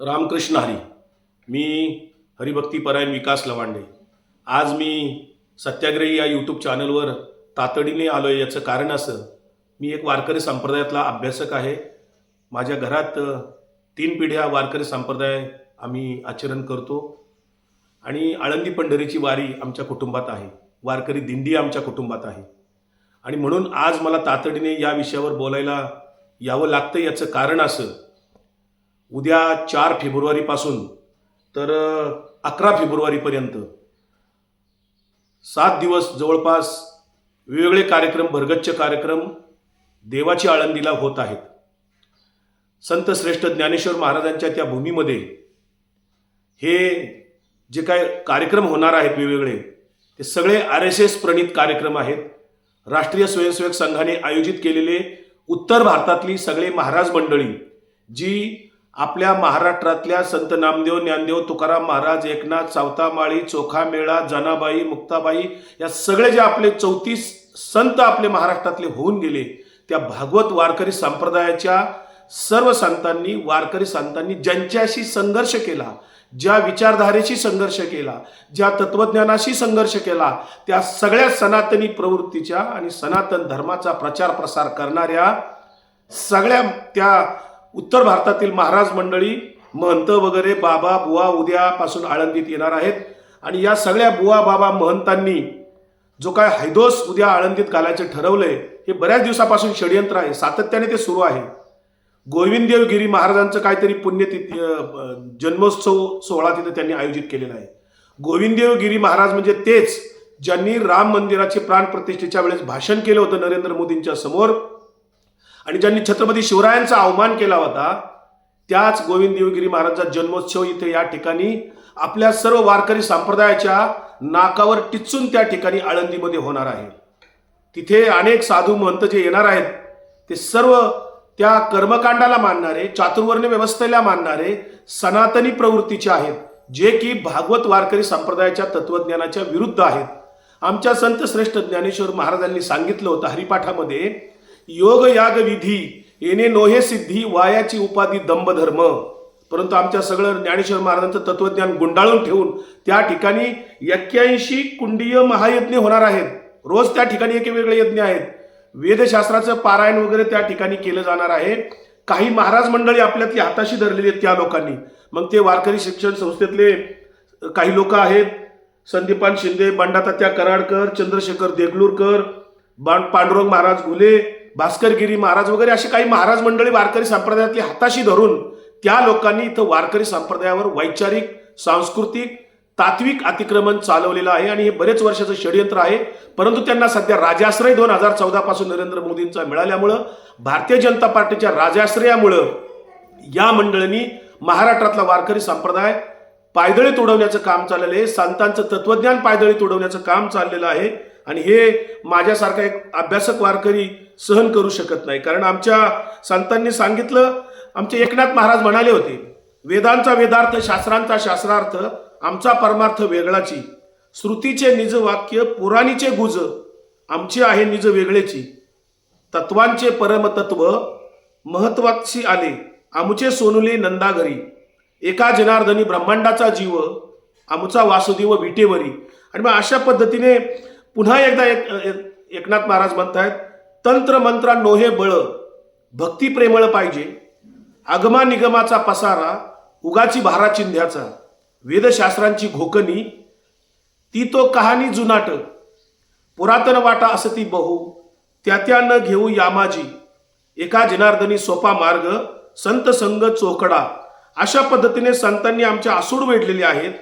रामकृष्ण हरी. मी हरिभक्तीपरायण विकास लवांडे. आज मी सत्याग्रही या यूट्यूब चॅनलवर तातडीने आलो आहे याचं कारण असं मी एक वारकरी संप्रदायातला अभ्यासक आहे. माझ्या घरात तीन पिढ्या वारकरी संप्रदाय आम्ही आचरण करतो. आणि आळंदी पंढरीची वारी आमच्या कुटुंबात आहे. वारकरी दिंडी आमच्या कुटुंबात आहे. आणि म्हणून आज मला तातडीने या विषयावर बोलायला यावं लागतं याचं कारण असं उद्या चार फेब्रुवारीपासून तर अकरा फेब्रुवारीपर्यंत. सात दिवस जवळपास वेगवेगळे कार्यक्रम भरगच्च कार्यक्रम देवाची आळंदीला होत आहेत. संत श्रेष्ठ ज्ञानेश्वर महाराजांच्या त्या भूमीमध्ये हे जे काय कार्यक्रम होणार आहेत वेगवेगळे ते सगळे आर एस एस प्रणित कार्यक्रम आहेत. राष्ट्रीय स्वयंसेवक संघाने आयोजित केलेले उत्तर भारतातली सगळे महाराज मंडळी जी आपल्या महाराष्ट्रातल्या संत नामदेव ज्ञानदेव तुकाराम महाराज एकनाथ सावतामाळी चोखा मेळा जनाबाई मुक्ताबाई या सगळे जे आपले चौतीस संत आपले महाराष्ट्रातले होऊन गेले त्या भागवत वारकरी संप्रदायाच्या सर्व संतांनी वारकरी संतांनी ज्यांच्याशी संघर्ष केला ज्या विचारधारेशी संघर्ष केला ज्या तत्वज्ञानाशी संघर्ष केला त्या सगळ्या सनातनी प्रवृत्तीच्या आणि सनातन धर्माचा प्रचार प्रसार करणाऱ्या सगळ्या त्या उत्तर भारतातील महाराज मंडळी महंत वगैरे बाबा बुवा उद्यापासून आळंदीत येणार आहेत. आणि या सगळ्या बुवा बाबा महंतांनी जो काय हैदोस उद्या आळंदीत घालायचं ठरवलंय हे बऱ्याच दिवसापासून षडयंत्र आहे. सातत्याने ते सुरू आहे. गोविंददेव गिरी महाराजांचं काहीतरी पुण्यतिथी जन्मोत्सव सोहळा तिथे त्यांनी आयोजित केलेला आहे. गोविंददेव गिरी महाराज म्हणजे तेच ज्यांनी राम मंदिराचे प्राणप्रतिष्ठेच्या वेळेस भाषण केलं होतं नरेंद्र मोदींच्या समोर. आणि ज्यांनी छत्रपती शिवरायांचा अवमान केला होता त्याच गोविंद देवगिरी महाराजांचा जन्मोत्सव इथे या ठिकाणी आपल्या सर्व वारकरी संप्रदायाच्या नाकावर टिचून त्या ठिकाणी आळंदीमध्ये होणार आहे. तिथे अनेक साधू महंत जे येणार आहेत ते सर्व त्या कर्मकांडाला मानणारे चातुर्वर्ण व्यवस्थेला मानणारे सनातनी प्रवृत्तीचे आहेत जे की भागवत वारकरी संप्रदायाच्या तत्वज्ञानाच्या विरुद्ध आहेत. आमच्या संत श्रेष्ठ ज्ञानेश्वर महाराजांनी सांगितलं होतं हरिपाठामध्ये योग याग विधी येणे नोहे सिद्धी वायाची उपाधी दंभधर्म. परंतु आमच्या सगळं ज्ञानेश्वर महाराजांचं तत्वज्ञान गुंडाळून ठेवून त्या ठिकाणी एक्क्याऐंशी कुंडीय महायज्ञ होणार आहेत. रोज त्या ठिकाणी एक वेगळे यज्ञ आहेत. वेदशास्त्राचं पारायण वगैरे त्या ठिकाणी केलं जाणार आहे. काही महाराज मंडळी आपल्यातली हाताशी धरलेली आहेत त्या लोकांनी. मग ते वारकरी शिक्षण संस्थेतले काही लोक आहेत. संदीपान शिंदे बंडातात्या कराडकर चंद्रशेखर देगलूरकर बाण पांडुरंग महाराज घुले भास्करगिरी महाराज वगैरे असे काही महाराज मंडळी वारकरी संप्रदायातली हाताशी धरून त्या लोकांनी इथं वारकरी संप्रदायावर वैचारिक सांस्कृतिक तात्विक अतिक्रमण चालवलेलं आहे आणि हे बरेच वर्षाचं षडयंत्र आहे. परंतु त्यांना सध्या राजाश्रय दोन हजार चौदा पासून नरेंद्र मोदींचा मिळाल्यामुळं भारतीय जनता पार्टीच्या राजाश्रयामुळं या मंडळींनी महाराष्ट्रातला वारकरी संप्रदाय पायदळी तुडवण्याचं काम चाललेलं आहे. संतांचं तत्वज्ञान पायदळी उडवण्याचं काम चाललेलं आहे. आणि हे माझ्यासारखा एक अभ्यासक वारकरी सहन करू शकत नाही. कारण आमच्या संतांनी सांगितलं आमचे एकनाथ महाराज म्हणाले होते वेदांचा वेदार्थ शास्त्रांचा शास्त्रार्थ आमचा परमार्थ वेगळाची. श्रुतीचे निज वाक्य पुराणीचे गुज आमचे आहे निज वेगळेची. तत्वांचे परमतत्व महत्वाची आले आमचे सोनुले नंदाघरी एका जनार्दनी ब्रह्मांडाचा जीव आमचा वासुदेव विटेवरी. आणि मग अशा पद्धतीने पुन्हा एकदा एक एक- एकनाथ महाराज म्हणतायत तंत्र मंत्रा नोहे बळ भक्ती प्रेमळ पाहिजे. आगमा निगमाचा पसारा उगाची भारा चिंध्याचा. वेदशास्त्रांची घोकणी ती तो कहाणी जुनाट. पुरातन वाटा असती बहु त्या त्या न घेऊ यामाजी. एका जनार्दनी सोपा मार्ग संत संग चोकडा. अशा पद्धतीने संतांनी आमच्या आसूड वेढलेले आहेत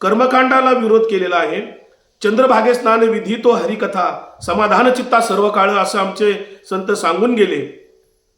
कर्मकांडाला विरोध केलेला आहे. चंद्रभागे स्नान विधी तो हरिकथा समाधान चित्ता सर्व काळ असं आमचे संत सांगून गेले.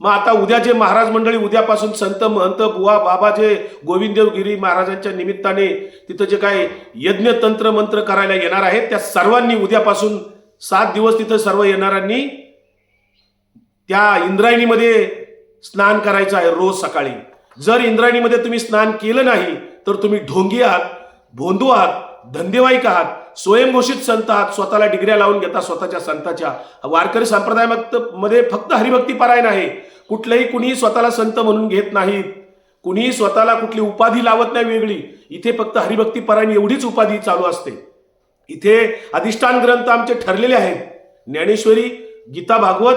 मग आता उद्या जे महाराज मंडळी उद्यापासून संत महंत बुवा बाबा जे गोविंददेवगिरी महाराजांच्या निमित्ताने तिथं जे काय यज्ञ तंत्र मंत्र करायला येणार आहेत त्या सर्वांनी उद्यापासून सात दिवस तिथं सर्व येणाऱ्यांनी त्या इंद्रायणीमध्ये स्नान करायचं आहे रोज सकाळी. जर इंद्रायणीमध्ये तुम्ही स्नान केलं नाही तर तुम्ही ढोंगी आहात भोंदू आहात धंदेवाईक आहात स्वयंघोषित संत आहात स्वतःला डिग्र्या लावून घेता स्वतःच्या संताच्या. वारकरी संप्रदायामध्ये मध्ये फक्त हरिभक्ती पारायण आहे. कुठलंही कुणीही स्वतःला संत म्हणून घेत नाहीत. कुणीही स्वतःला कुठली उपाधी लावत नाही वेगळी. इथे फक्त हरिभक्ती परायण एवढीच उपाधी चालू असते. इथे अधिष्ठान ग्रंथ आमचे ठरलेले आहेत. ज्ञानेश्वरी गीता भागवत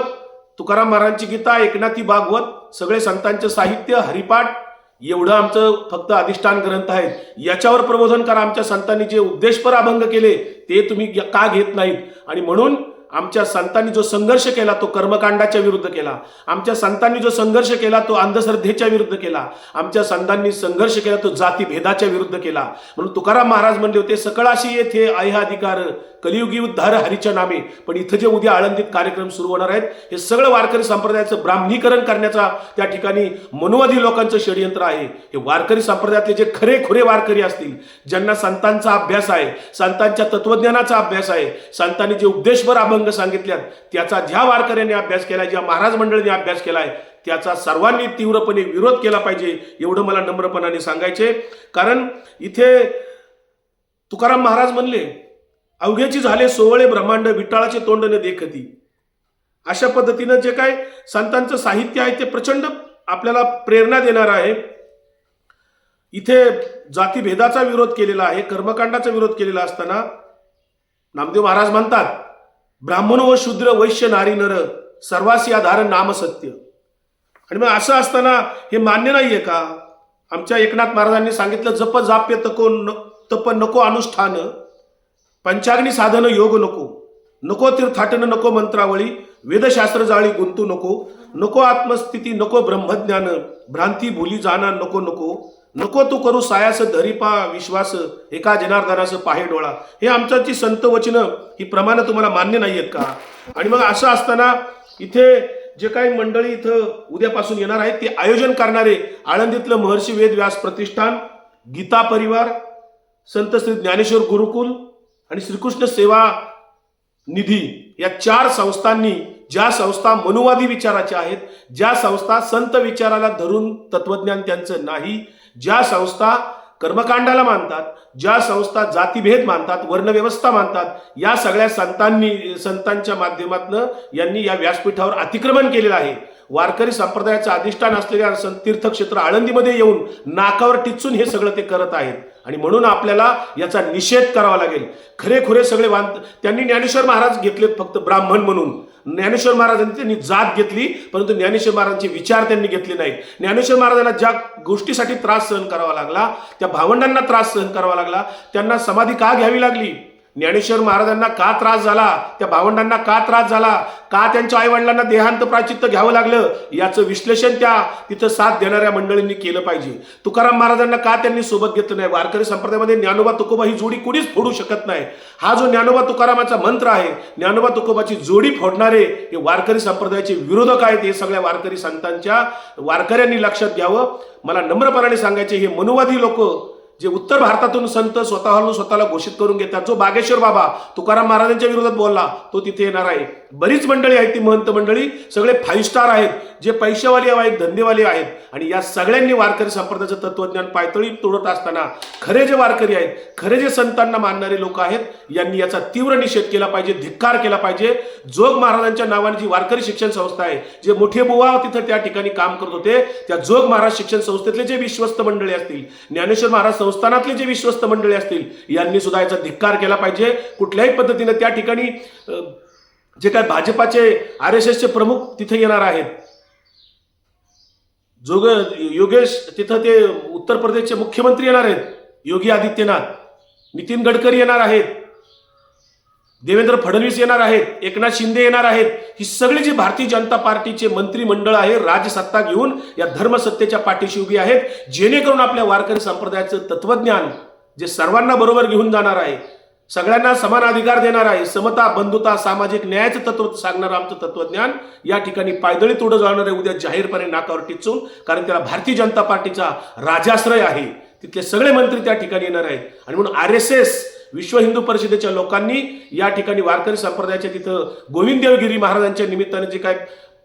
तुकाराम महाराजांची गीता एकनाथी भागवत सगळे संतांचं साहित्य हरिपाठ एवढं आमचं फक्त अधिष्ठान ग्रंथ आहेत. याच्यावर प्रबोधन करा आमच्या संतांनी जे उद्देशपर अभंग केले ते तुम्ही का घेत नाहीत? आणि म्हणून आमच्या संतांनी जो संघर्ष केला तो कर्मकांडाच्या विरुद्ध केला. आमच्या संतांनी जो संघर्ष केला तो अंधश्रद्धेच्या विरुद्ध केला. आमच्या संतांनी संघर्ष केला तो जातीभेदाच्या विरुद्ध केला. म्हणून तुकाराम महाराज म्हणले होते सकळाशी येथे आहे अधिकार कलियुगी उद्धार हरीच्या नामे. पण इथं जे उद्या आळंदीत कार्यक्रम सुरू होणार आहेत हे सगळं वारकरी संप्रदायाचं ब्राह्मणीकरण करण्याचा त्या ठिकाणी मनोवादी लोकांचं षडयंत्र आहे. हे वारकरी संप्रदायातले जे खरे खुरे वारकरी असतील ज्यांना संतांचा अभ्यास आहे संतांच्या तत्वज्ञानाचा अभ्यास आहे संतांनी जे उपदेशभर अभंग सांगितल्यात त्याचा ज्या वारकऱ्यांनी अभ्यास केला ज्या महाराज मंडळीने अभ्यास केलाय त्याचा सर्वांनी तीव्रपणे विरोध केला पाहिजे एवढं मला नम्रपणाने सांगायचे. कारण इथे तुकाराम महाराज म्हणले अवघ्याची झाले सोवळे ब्रह्मांड विटाळाचे तोंड न देखती. अशा पद्धतीनं जे काय संतांचं साहित्य आहे ते प्रचंड आपल्याला प्रेरणा देणार आहे. इथे जातीभेदाचा विरोध केलेला आहे कर्मकांडाचा विरोध केलेला असताना नामदेव महाराज म्हणतात ब्राह्मण व शूद्र वैश्य नारी नर सर्वासी धारण नाम सत्य. आणि मग असं असताना हे मान्य नाहीये का? आमच्या एकनाथ महाराजांनी सांगितलं जप जाप्य तको न तप नको अनुष्ठान पंचाग्नी साधन योग नको. नको तीर्थाटन नको मंत्रावळी वेदशास्त्र जाळी गुंतू नको. नको आत्मस्थिती नको ब्रह्मज्ञान भ्रांती भुली जाणार नको नको. नको तू करू सायास धरीपा विश्वास एका जनार्दनास पाहे डोळा. हे आमच्याची संत वचनं ही प्रमाण तुम्हाला मान्य नाही आहेत का? आणि मग असं असताना इथे जे काही मंडळी इथं उद्यापासून येणार आहेत ते आयोजन करणारे आळंदीतलं महर्षी वेद व्यास प्रतिष्ठान गीता परिवार संत श्री ज्ञानेश्वर गुरुकुल आणि श्रीकृष्ण सेवा निधी या चार संस्थांनी ज्या संस्था मनुवादी विचाराच्या आहेत ज्या संस्था संत विचाराला धरून तत्वज्ञान त्यांचं नाही ज्या संस्था कर्मकांडाला मानतात ज्या संस्था जातीभेद मानतात वर्णव्यवस्था मानतात या सगळ्या संतांनी संतांच्या माध्यमातून यांनी या व्यासपीठावर अतिक्रमण केलेलं आहे. वारकरी संप्रदायाचं अधिष्ठान असलेल्या तीर्थक्षेत्र आळंदीमध्ये येऊन नाकावर टिचून हे सगळं ते करत आहेत. आणि म्हणून आपल्याला याचा निषेध करावा लागेल. खरेखुरे सगळे वांत त्यांनी ज्ञानेश्वर महाराज घेतलेत फक्त ब्राह्मण म्हणून. ज्ञानेश्वर महाराजांनी त्यांनी जात घेतली परंतु ज्ञानेश्वर महाराजांचे विचार त्यांनी घेतले नाहीत. ज्ञानेश्वर महाराजांना ज्या गोष्टीसाठी त्रास सहन करावा लागला त्या भावंडांना त्रास सहन करावा लागला त्यांना समाधी का घ्यावी लागली? ज्ञानेश्वर महाराजांना का त्रास झाला? त्या भावंडांना का त्रास झाला? का त्यांच्या आईवडिलांना देहांत प्राचित्य घ्यावं लागलं? याचं विश्लेषण त्या तिथं साथ देणाऱ्या मंडळींनी केलं पाहिजे. तुकाराम महाराजांना का त्यांनी सोबत घेतलं नाही? वारकरी संप्रदायामध्ये ज्ञानोबा तुकोबा ही जोडी कुणीच फोडू शकत नाही. हा जो ज्ञानोबा तुकारामाचा मंत्र आहे ज्ञानोबा तुकोबाची जोडी फोडणारे हे वारकरी संप्रदायाचे विरोधक आहेत हे सगळ्या वारकरी संतांच्या वारकऱ्यांनी लक्षात घ्यावं. मला नम्रपणाने सांगायचे हे मनुवादी लोक जे उत्तर भारतातून संत स्वतःहून स्वतःला घोषित करून घेतात जो बागेश्वर बाबा तुकाराम महाराजांच्या विरोधात बोलला तो तिथे येणार आहे. बरीच मंडळी आहेत ती महंत मंडळी. सगळे फाईव्ह स्टार आहेत. जे पैशावाले आहेत धंदेवाले आहेत. आणि या सगळ्यांनी वारकरी संप्रदायाचं तत्वज्ञान पायतळी तोडत असताना खरे जे वारकरी आहेत खरे जे संतांना मानणारे लोक आहेत यांनी याचा तीव्र निषेध केला पाहिजे धिक्कार केला पाहिजे. जोग महाराजांच्या नावाने जी वारकरी शिक्षण संस्था आहे जे मोठे बुवा तिथं त्या ठिकाणी काम करत होते त्या जोग महाराज शिक्षण संस्थेतले जे विश्वस्त मंडळी असतील ज्ञानेश्वर महाराज संस्थानातले जे विश्वस्त मंडळी असतील यांनी सुद्धा याचा धिक्कार केला पाहिजे. कुठल्याही पद्धतीने त्या ठिकाणी जे काय भाजपाचे आर एस एसचे प्रमुख तिथे येणार आहेत. जोग योगेश तिथं ते उत्तर प्रदेशचे मुख्यमंत्री येणार आहेत. योगी आदित्यनाथ नितीन गडकरी येणार आहेत. देवेंद्र फडणवीस येणार आहेत. एकनाथ शिंदे येणार आहेत. ही सगळी जी भारतीय जनता पार्टीचे मंत्रिमंडळ आहे राजसत्ता घेऊन या धर्मसत्तेच्या पाठीशी उभी आहेत जेणेकरून आपल्या वारकरी संप्रदायाचं तत्वज्ञान जे सर्वांना बरोबर घेऊन जाणार आहे सगळ्यांना समान अधिकार देणार आहे. समता बंधुता सामाजिक न्यायाचं तत्व सांगणारं आमचं तत्वज्ञान या ठिकाणी पायदळी तोडं जाणार आहे. उद्या जाहीरपणे नाकावर टिचून कारण त्याला भारतीय जनता पार्टीचा राजाश्रय आहे. तिथले सगळे मंत्री त्या ठिकाणी येणार आहेत. आणि म्हणून आर एस एस विश्व हिंदू परिषदेच्या लोकांनी या ठिकाणी वारकरी संप्रदायाच्या तिथं गोविंददेवगिरी महाराजांच्या निमित्ताने जे काय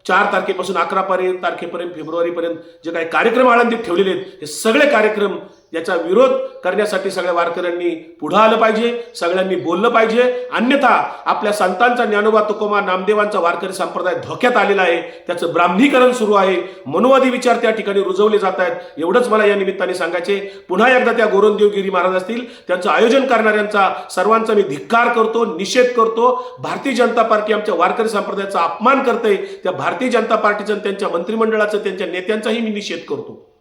चार तारखेपासून अकरा पर्यंत तारखेपर्यंत फेब्रुवारीपर्यंत जे काही कार्यक्रम आळंदीत ठेवलेले आहेत हे सगळे कार्यक्रम याचा विरोध करण्यासाठी सगळ्या वारकऱ्यांनी पुढं आलं पाहिजे सगळ्यांनी बोललं पाहिजे. अन्यथा आपल्या संतांचा ज्ञानोबा तुकोमा नामदेवांचा वारकरी संप्रदाय धोक्यात आलेला आहे. त्याचं ब्राह्मणीकरण सुरू आहे. मनोवादी विचार त्या ठिकाणी रुजवले जात आहेत. एवढंच मला या निमित्ताने सांगायचे पुन्हा एकदा त्या गोरंदेवगिरी महाराज असतील त्यांचं आयोजन करणाऱ्यांचा सर्वांचा मी धिक्कार करतो निषेध करतो. भारतीय जनता पार्टी आमच्या वारकरी संप्रदायाचा अपमान करते त्या भारतीय जनता पार्टीचं त्यांच्या मंत्रिमंडळाचं त्यांच्या नेत्यांचाही मी निषेध करतो.